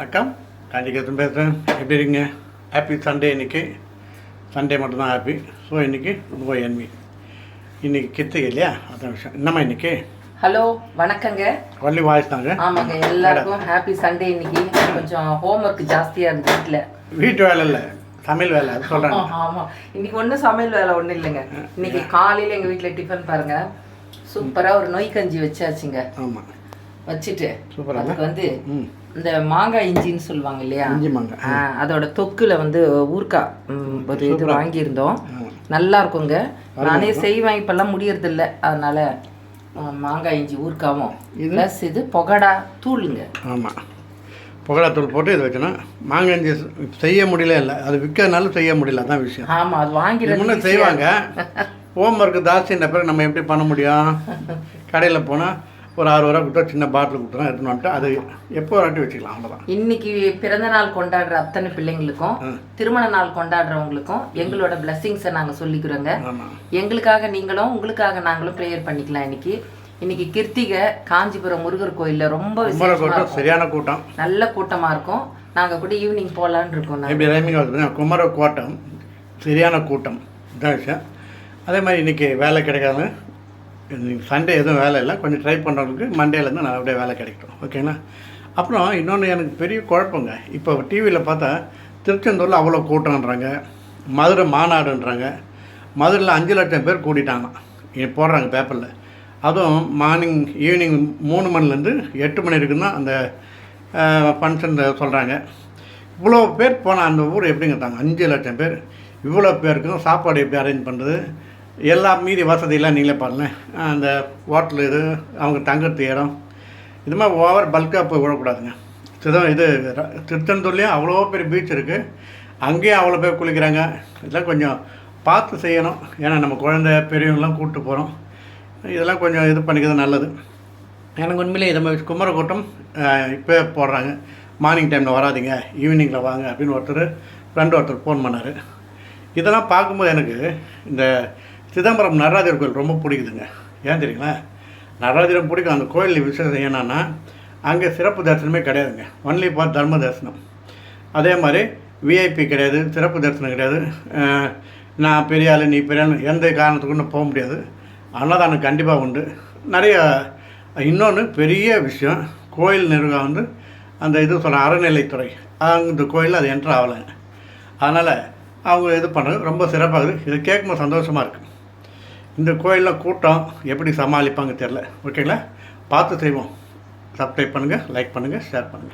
வணக்கம். காஞ்சிகேசன் பேசுகிறேன் எப்படி இருக்கீங்க? ஹாப்பி சண்டே இன்னைக்கு. சண்டே மட்டும்தான் ஹாப்பி ஸோ இன்றைக்கி ரொம்ப என்வி இன்றைக்கி கிருத்திகை இல்லையா? அதான் விஷயம். என்னம்மா இன்றைக்கி ஹலோ வணக்கங்க. ஒன்லி வாய்ஸ் தாங்க ஆமாங்க எல்லாருக்கும் ஹாப்பி சண்டே இன்னைக்கு. கொஞ்சம் ஹோம்ஒர்க் ஜாஸ்தியா இருக்கு வீட்டில் வீட்டு வேலை இல்லை. சமையல் வேலை அது சொல்கிறாங்க ஆமா இன்னைக்கு ஒன்றும் சமையல் வேலை ஒன்றும் இல்லைங்க. இன்னைக்கு காலையில எங்க வீட்டில் டிஃபன் பாருங்க. சூப்பரா ஒரு நொய் கஞ்சி வச்சாச்சுங்க. ஆமாம் வச்சுட்டு அதுக்கு வந்து இந்த மாங்காய் இஞ்சின்னு சொல்லுவாங்க இல்லையா? இஞ்சி அதோட தொக்குல வந்து ம், ஒரு இது வாங்கியிருந்தோம். நல்லா இருக்குங்க. நானே செய்வேன் இப்பெல்லாம் முடியறது இல்ல அதனால மாங்காய் இஞ்சி ஊறுக்காவும் ப்ளஸ் இது பொகடா தூளுங்க. ஆமாம் புகழாத்தூள் போட்டு இது வச்சோன்னா மாங்கஞ்சி செய்ய முடியல இல்லை. அது விற்கிறதுனால செய்ய முடியல. அதான் விஷயம். ஆமா அது வாங்கிறது முன்னே செய்வாங்க. ஹோம் ஒர்க்கு ஜாஸ்தின்ற பிறகு நம்ம எப்படி பண்ண முடியும்? கடையில் போனால் ஒரு ஆறு ரூபா கொடுத்தா சின்ன பாட்டில் கொடுத்துரும் எடுத்துன்னு வந்துட்டு அது எப்போ வாட்டி வச்சுக்கலாம் அவ்வளோதான் இன்னைக்கு பிறந்த நாள் கொண்டாடுற அத்தனை பிள்ளைங்களுக்கும் திருமண நாள் கொண்டாடுறவங்களுக்கும் எங்களோட பிளெஸிங்ஸை நாங்க சொல்லிக்கிறோங்க. எங்களுக்காக நீங்களும் உங்களுக்காக நாங்களும் ப்ரேயர் பண்ணிக்கலாம் இன்னைக்கு. இன்னைக்கு கிருத்திகை காஞ்சிபுரம் முருகர் கோயில்ல ரொம்ப சரியான கூட்டம். நல்ல கூட்டமா இருக்கும். நாங்க கூட ஈவினிங் போலான்னு இருக்கோம் குமர கோட்டம் சரியான கூட்டம் இதான் விஷயம். அதே மாதிரி இன்றைக்கி வேலை கிடைக்காது இன்னைக்கு சண்டே எதுவும் வேலை இல்லை. கொஞ்சம் ட்ரை பண்ணுறவங்களுக்கு மண்டேலேருந்து நல்லபடியாக வேலை கிடைக்கும் ஓகேங்களா அப்புறம் இன்னொன்று எனக்கு பெரிய குழப்பங்க. இப்போ டிவியில் பார்த்தா திருச்செந்தூரில் அவ்வளோ கூட்டம்ன்றாங்க. மதுரை மாநாடுன்றாங்க. மதுரையில் அஞ்சு லட்சம் பேர் கூட்டிட்டாங்க போடுறாங்க பேப்பரில் அதுவும் மார்னிங் ஈவினிங் மூணு மணிலேருந்து எட்டு மணி வரைக்கும் தான் அந்த ஃபங்க்ஷன் சொல்கிறாங்க இவ்வளோ பேர் போனால் அந்த ஊர் எப்படிங்கிறாங்க அஞ்சு லட்சம் பேர். இவ்வளோ பேருக்கும் சாப்பாடு எப்படி அரேஞ்ச் பண்ணுறது எல்லா மீதி வசதியெல்லாம் நீங்களே பாருங்களேன் அந்த ஹோட்டல் இது அவங்க தங்குறது இடம். இது மாதிரி ஓவர் பல்காக போய் விடக்கூடாதுங்க. சிதம் இது திருச்செந்தூர்லேயும் அவ்வளோ பெரிய பீச் இருக்குது அங்கேயும் அவ்வளோ பேர் குளிக்கிறாங்க. இதெல்லாம் கொஞ்சம் பார்த்து செய்யணும். ஏன்னா நம்ம குழந்தை பெரியவங்களாம் கூப்பிட்டு போகிறோம் இதெல்லாம் கொஞ்சம் இது பண்ணிக்கிறது நல்லது. எனக்கு உண்மையிலே இதை மாதிரி குமரக்கூட்டம் இப்போ போடுறாங்க. மார்னிங் டைமில் வராதீங்க. ஈவினிங்கில் வாங்க அப்படின்னு ஒருத்தர் ஃப்ரெண்டு ஒருத்தர் ஃபோன் பண்ணார். இதெல்லாம் பார்க்கும்போது எனக்கு இந்த சிதம்பரம் நடராஜர் கோயில் ரொம்ப பிடிக்குதுங்க. ஏன் தெரியுங்களா? நடராஜரம் பிடிக்கும் அந்த கோயில் விசேஷம் என்னன்னா அங்கே சிறப்பு தரிசனமே கிடையாதுங்க. ஒன்லி ஃபார் தர்ம தரிசனம். அதே மாதிரி விஐபி கிடையாது சிறப்பு தரிசனம் கிடையாது. நான் பெரிய ஆள் நீ பெரிய ஆள் எந்த காரணத்துக்கும் போக முடியாது. அன்னதானம் கண்டிப்பாக உண்டு. நிறைய இன்னொன்று பெரிய விஷயம் கோயில் நிர்வாகம் வந்து அந்த இது சொல்கிற அறநிலைத்துறை அந்த கோயில் அது என்ட்ரு ஆகலைங்க. அதனால் அவங்க இது பண்ணுறது ரொம்ப சிறப்பாக இருக்குது. இது கேட்கும்போது சந்தோஷமாக இருக்குது இந்த கோயிலில் கூட்டம் எப்படி சமாளிப்பாங்க தெரில ஓகேங்களா? பார்த்து செய்வோம். சப்ஸ்கிரைப் பண்ணுங்கள் லைக் பண்ணுங்கள் ஷேர் பண்ணுங்கள்